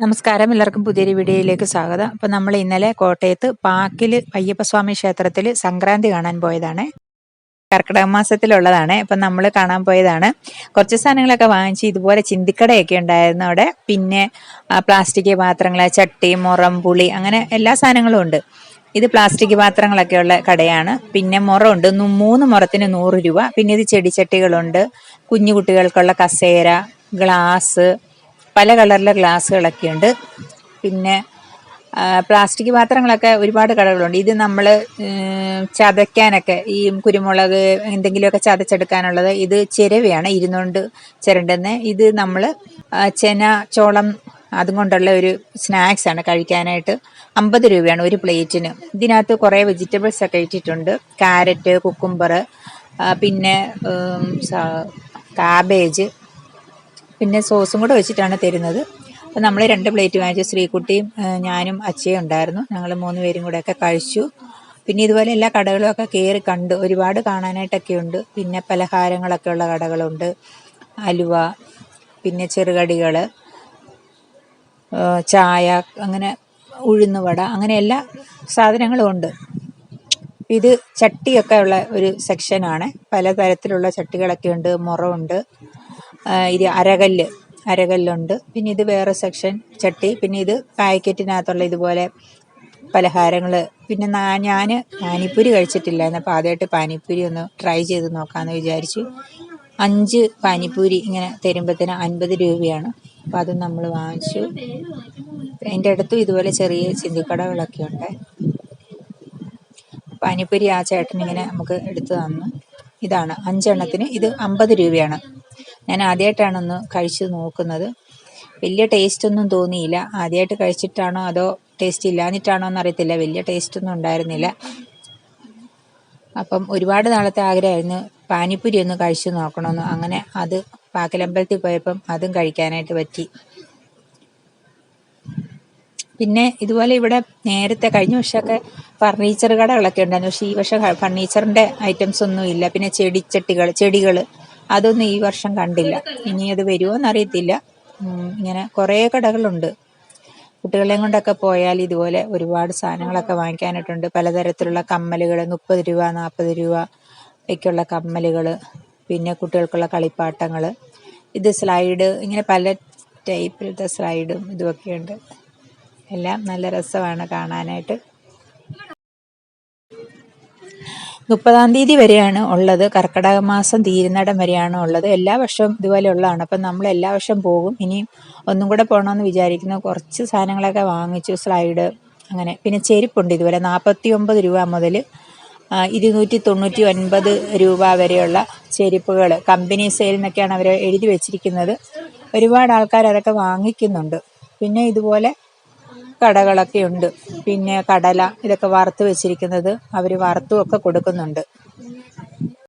നമസ്കാരം. എല്ലാവർക്കും പുതിയൊരു വീഡിയോയിലേക്ക് സ്വാഗതം. അപ്പൊ നമ്മൾ ഇന്നലെ കോട്ടയത്ത് പാക്കിൽ അയ്യപ്പസ്വാമി ക്ഷേത്രത്തിൽ സംക്രാന്തി കാണാൻ പോയതാണ്. കർക്കിടക മാസത്തിലുള്ളതാണ്. അപ്പൊ നമ്മൾ കാണാൻ പോയതാണ്. കുറച്ച് സാധനങ്ങളൊക്കെ വാങ്ങിച്ച് ഇതുപോലെ ചിന്തിക്കടയൊക്കെ ഉണ്ടായിരുന്നു അവിടെ. പിന്നെ പ്ലാസ്റ്റിക് പാത്രങ്ങൾ ചട്ടി മുറം പുളി അങ്ങനെ എല്ലാ സാധനങ്ങളും ഉണ്ട്. ഇത് പ്ലാസ്റ്റിക് പാത്രങ്ങളൊക്കെ ഉള്ള കടയാണ്. പിന്നെ മുറമുണ്ട്. മൂന്ന് മുറത്തിന് നൂറ് രൂപ. പിന്നെ ഇത് ചെടിച്ചട്ടികളുണ്ട്. കുഞ്ഞു കുട്ടികൾക്കുള്ള കസേര ഗ്ലാസ് പല കളറിലെ ഗ്ലാസ്സുകളൊക്കെ ഉണ്ട്. പിന്നെ പ്ലാസ്റ്റിക് പാത്രങ്ങളൊക്കെ ഒരുപാട് കടകളുണ്ട് ഇത് നമ്മൾ ചതയ്ക്കാനൊക്കെ ഈ കുരുമുളക് എന്തെങ്കിലുമൊക്കെ ചതച്ചെടുക്കാനുള്ളത് ഇത് ചിരവയാണ് ഇരുന്നുകൊണ്ട് ചിരണ്ടുന്നത് ഇത് നമ്മൾ ചെന ചോളം അതും കൊണ്ടുള്ള ഒരു സ്നാക്സ് ആണ് കഴിക്കാനായിട്ട്. അമ്പത് രൂപയാണ് ഒരു പ്ലേറ്റിന്. ഇതിനകത്ത് കുറേ വെജിറ്റബിൾസ് ഒക്കെ ഇട്ടിട്ടുണ്ട്. കാരറ്റ് കുക്കുംബർ പിന്നെ കാബേജ് പിന്നെ സോസും കൂടെ വെച്ചിട്ടാണ് തരുന്നത്. അപ്പോൾ നമ്മൾ രണ്ട് പ്ലേറ്റ് വാങ്ങിച്ചു. ശ്രീകുട്ടിയും ഞാനും അച്ഛയും ഉണ്ടായിരുന്നു. ഞങ്ങൾ മൂന്ന് പേരും കൂടെ ഒക്കെ കഴിച്ചു. പിന്നെ ഇതുപോലെ എല്ലാ കടകളും ഒക്കെ കയറി കണ്ട്. ഒരുപാട് കാണാനായിട്ടൊക്കെ ഉണ്ട്. പിന്നെ പലഹാരങ്ങളൊക്കെ ഉള്ള കടകളുണ്ട്. അലുവ പിന്നെ ചെറുകടികൾ ചായ അങ്ങനെ ഉഴുന്നുവട അങ്ങനെ എല്ലാ സാധനങ്ങളും ഉണ്ട്. ഇത് ചട്ടിയൊക്കെ ഉള്ള ഒരു സെക്ഷനാണ്. പലതരത്തിലുള്ള ചട്ടികളൊക്കെ ഉണ്ട് മുറമുണ്ട് ഇത് അരകല്ല്. അരകല്ലുണ്ട്. പിന്നെ ഇത് വേറെ സെക്ഷൻ ചട്ടി. പിന്നെ ഇത് പാക്കറ്റിനകത്തുള്ള ഇതുപോലെ പലഹാരങ്ങൾ പിന്നെ ഞാൻ പാനിപ്പൂരി കഴിച്ചിട്ടില്ലായിരുന്നു. അപ്പോൾ ആദ്യമായിട്ട് പാനിപ്പൂരി ഒന്ന് ട്രൈ ചെയ്ത് നോക്കാമെന്ന് വിചാരിച്ചു അഞ്ച് പാനിപ്പൂരി ഇങ്ങനെ തരുമ്പോഴത്തേന് അൻപത് രൂപയാണ്. അപ്പം അത് നമ്മൾ വാങ്ങിച്ചു. അതിന്റെ അടുത്തും ഇതുപോലെ ചെറിയ ചിന്തിക്കടകളൊക്കെ ഉണ്ട്. പാനിപ്പൂരി ആ ചേട്ടൻ ഇങ്ങനെ നമുക്ക് എടുത്തു തന്നു. ഇതാണ് അഞ്ചെണ്ണത്തിന്. ഇത് അമ്പത് രൂപയാണ്. ഞാൻ ആദ്യമായിട്ടാണൊന്ന് കഴിച്ച് നോക്കുന്നത്. വലിയ ടേസ്റ്റ് ഒന്നും തോന്നിയില്ല. ആദ്യമായിട്ട് കഴിച്ചിട്ടാണോ അതോ ടേസ്റ്റ് ഇല്ലാഞ്ഞിട്ടാണോ എന്നറിയത്തില്ല. വലിയ ടേസ്റ്റ് ഒന്നും ഉണ്ടായിരുന്നില്ല. അപ്പം ഒരുപാട് നാളത്തെ ആഗ്രഹമായിരുന്നു പാനിപ്പൂരി ഒന്ന് കഴിച്ചു നോക്കണമെന്ന് അങ്ങനെ അത് പാക്കലമ്പലത്തിൽ പോയപ്പം അതും കഴിക്കാനായിട്ട് പറ്റി. പിന്നെ ഇതുപോലെ ഇവിടെ നേരത്തെ കഴിഞ്ഞ വർഷമൊക്കെ ഫർണിച്ചർ കടകളൊക്കെ ഉണ്ടായിരുന്നു. പക്ഷേ ഈ വർഷം ഫർണിച്ചറിന്റെ ഐറ്റംസ് ഒന്നും ഇല്ല പിന്നെ ചെടിച്ചട്ടികൾ ചെടികൾ അതൊന്നും ഈ വർഷം കണ്ടില്ല. ഇനി അത് വരുമോ എന്നറിയത്തില്ല ഉം, ഇങ്ങനെ കുറേ കടകളുണ്ട്. കുട്ടികളെയും കൊണ്ടൊക്കെ പോയാൽ ഇതുപോലെ ഒരുപാട് സാധനങ്ങളൊക്കെ വാങ്ങിക്കാനായിട്ടുണ്ട്. പലതരത്തിലുള്ള കമ്മലുകൾ മുപ്പത് രൂപ നാൽപ്പത് രൂപ ഒക്കെയുള്ള കമ്മലുകൾ പിന്നെ കുട്ടികൾക്കുള്ള കളിപ്പാട്ടങ്ങൾ ഇത് സ്ലൈഡ് ഇങ്ങനെ പല ടൈപ്പിലത്തെ സ്ലൈഡും ഇതുമൊക്കെയുണ്ട് എല്ലാം നല്ല രസമാണ് കാണാനായിട്ട്. മുപ്പതാം തീയതി വരെയാണ് ഉള്ളത്. കർക്കിടക മാസം തീരുന്നിടം വരെയാണ് ഉള്ളത്. എല്ലാ വർഷവും ഇതുപോലെ ഉള്ളതാണ്. അപ്പം നമ്മൾ എല്ലാ വർഷവും പോകും. ഇനിയും ഒന്നും കൂടെ പോകണമെന്ന് വിചാരിക്കുന്നു. കുറച്ച് സാധനങ്ങളൊക്കെ വാങ്ങിച്ചു. സ്ലൈഡ് അങ്ങനെ. പിന്നെ ചെരുപ്പുണ്ട് ഇതുപോലെ. നാൽപ്പത്തി ഒമ്പത് രൂപ മുതൽ ഇരുന്നൂറ്റി തൊണ്ണൂറ്റി ഒൻപത് രൂപ വരെയുള്ള ചെരുപ്പുകൾ കമ്പനി സെയിൽ എന്നൊക്കെയാണ് അവർ എഴുതി വെച്ചിരിക്കുന്നത്. ഒരുപാട് ആൾക്കാർ അതൊക്കെ വാങ്ങിക്കുന്നുണ്ട്. പിന്നെ ഇതുപോലെ കടകളൊക്കെ ഉണ്ട്. പിന്നെ കടല ഇതൊക്കെ വറുത്ത് വെച്ചിരിക്കുന്നത് അവർ വറുത്തും ഒക്കെ കൊടുക്കുന്നുണ്ട്.